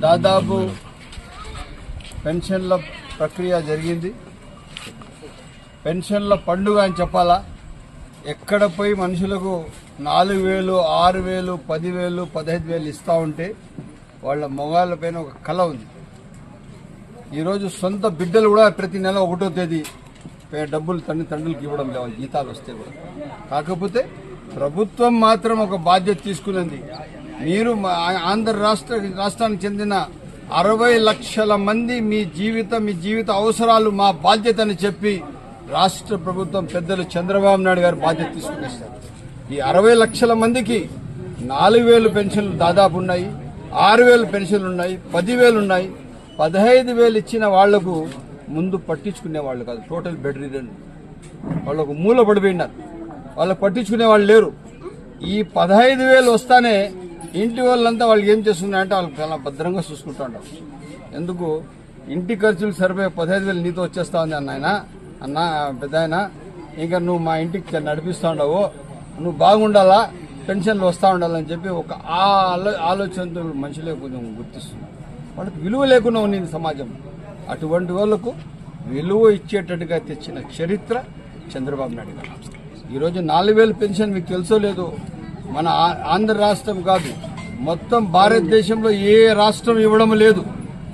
దాదాపు పెన్షన్ల ప్రక్రియ జరిగింది. పెన్షన్ల పండుగ అని చెప్పాలా ఎక్కడ పోయి మనుషులకు నాలుగు వేలు ఆరు వేలు పదివేలు పదహైదు వేలు ఇస్తూ ఉంటే వాళ్ళ మొగాళ్ళ పైన ఒక కళ ఉంది. ఈరోజు సొంత బిడ్డలు కూడా ప్రతి నెల ఒకటో తేదీ పే- డబ్బులు తండ్రి తండ్రులకు ఇవ్వడం లేవు జీతాలు వస్తే కూడా. కాకపోతే ప్రభుత్వం మాత్రం ఒక బాధ్యత తీసుకున్నది. మీరు మా- ఆంధ్ర రాష్ట్ర రాష్ట్రానికి చెందిన అరవై లక్షల మంది మీ జీవితం మీ జీవిత అవసరాలు మా బాధ్యత అని చెప్పి రాష్ట్ర ప్రభుత్వం పెద్దలు చంద్రబాబు నాయుడు గారు బాధ్యత తీసుకునేస్తారు ఈ అరవై లక్షల మందికి నాలుగు వేలు పెన్షన్లు దాదాపు ఉన్నాయి ఆరు వేలు పెన్షన్లు ఉన్నాయి పదివేలు ఉన్నాయి. పదహైదు వేలు ఇచ్చిన వాళ్ళకు ముందు పట్టించుకునే వాళ్ళు కాదు టోటల్ బెడ్ రిడన్ వాళ్ళకు మూల పడిపోయినారు. వాళ్ళకు పట్టించుకునే వాళ్ళు లేరు. ఈ పదహైదు వేలు వస్తానే ఇంటి వాళ్ళంతా వాళ్ళు ఏం చేస్తున్నారంటే వాళ్ళు చాలా భద్రంగా చూసుకుంటా ఉంటారు. ఎందుకు? ఇంటి ఖర్చులు సరిపోయే పదహైదు వేలు నీతో వచ్చేస్తా ఉంది అన్న ఆయన. అన్న పెద్ద ఆయన ఇంకా నువ్వు మా ఇంటికి నడిపిస్తూ ఉండవు. నువ్వు బాగుండాలా? పెన్షన్లు వస్తూ ఉండాలని చెప్పి ఒక ఆలో- ఆలోచనతో మనుషులే కొంచెం గుర్తిస్తుంది వాళ్ళకి విలువ లేకుండా ఉన్నది సమాజం. అటువంటి వాళ్ళకు విలువ ఇచ్చేటట్టుగా తెచ్చిన చరిత్ర చంద్రబాబు నాయుడు గారు. ఈరోజు నాలుగు వేలు పెన్షన్ మీకు తెలుసో లేదు మన ఆంధ్ర రాష్ట్రం కాదు మొత్తం భారతదేశంలో ఏ రాష్ట్రం ఇవ్వడం లేదు.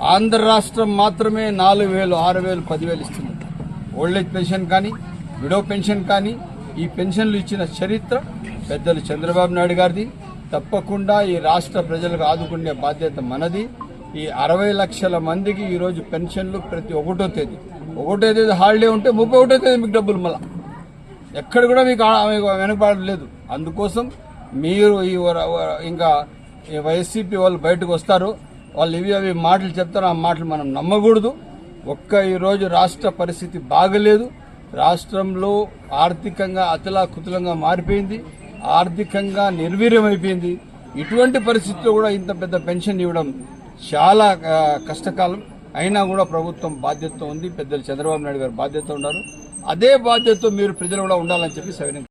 ఆంధ్ర రాష్ట్రం మాత్రమే నాలుగు వేలు ఆరు వేలు పదివేలు ఇస్తుంది. ఓల్డ్ ఏజ్ పెన్షన్ కానీ విడో పెన్షన్ కానీ ఈ పెన్షన్లు ఇచ్చిన చరిత్ర పెద్దలు చంద్రబాబు నాయుడు గారిది. తప్పకుండా ఈ రాష్ట్ర ప్రజలకు ఆదుకునే బాధ్యత మనది. ఈ అరవై లక్షల మందికి ఈరోజు పెన్షన్లు ప్రతి ఒకటో తేదీ. ఒకటో తేదీ హాలిడే ఉంటే ముప్పై ఒకటో తేదీ మీకు డబ్బులు మళ్ళా. ఎక్కడ కూడా మీకు ఆ- వెనకబడలేదు అందుకోసం మీరు ఈ వర- ఇంకా ఈ వైసీపీ వాళ్ళు బయటకు వస్తారు. వాళ్ళు ఇవి అవి మాటలు చెప్తారు. ఆ మాటలు మనం నమ్మకూడదు. ఒక్క ఈరోజు రాష్ట్ర పరిస్థితి బాగలేదు. రాష్ట్రంలో ఆర్థికంగా అతలాకుతలంగా మారిపోయింది. ఆర్థికంగా నిర్వీర్యమైపోయింది. ఇటువంటి పరిస్థితుల్లో కూడా ఇంత పెద్ద పెన్షన్ ఇవ్వడం చాలా కష్టకాలం. అయినా కూడా ప్రభుత్వం బాధ్యత ఉంది. పెద్దలు చంద్రబాబు నాయుడు గారు బాధ్యత ఉన్నారు. అదే బాధ్యతతో మీరు ప్రజలు కూడా ఉండాలని చెప్పి సవిన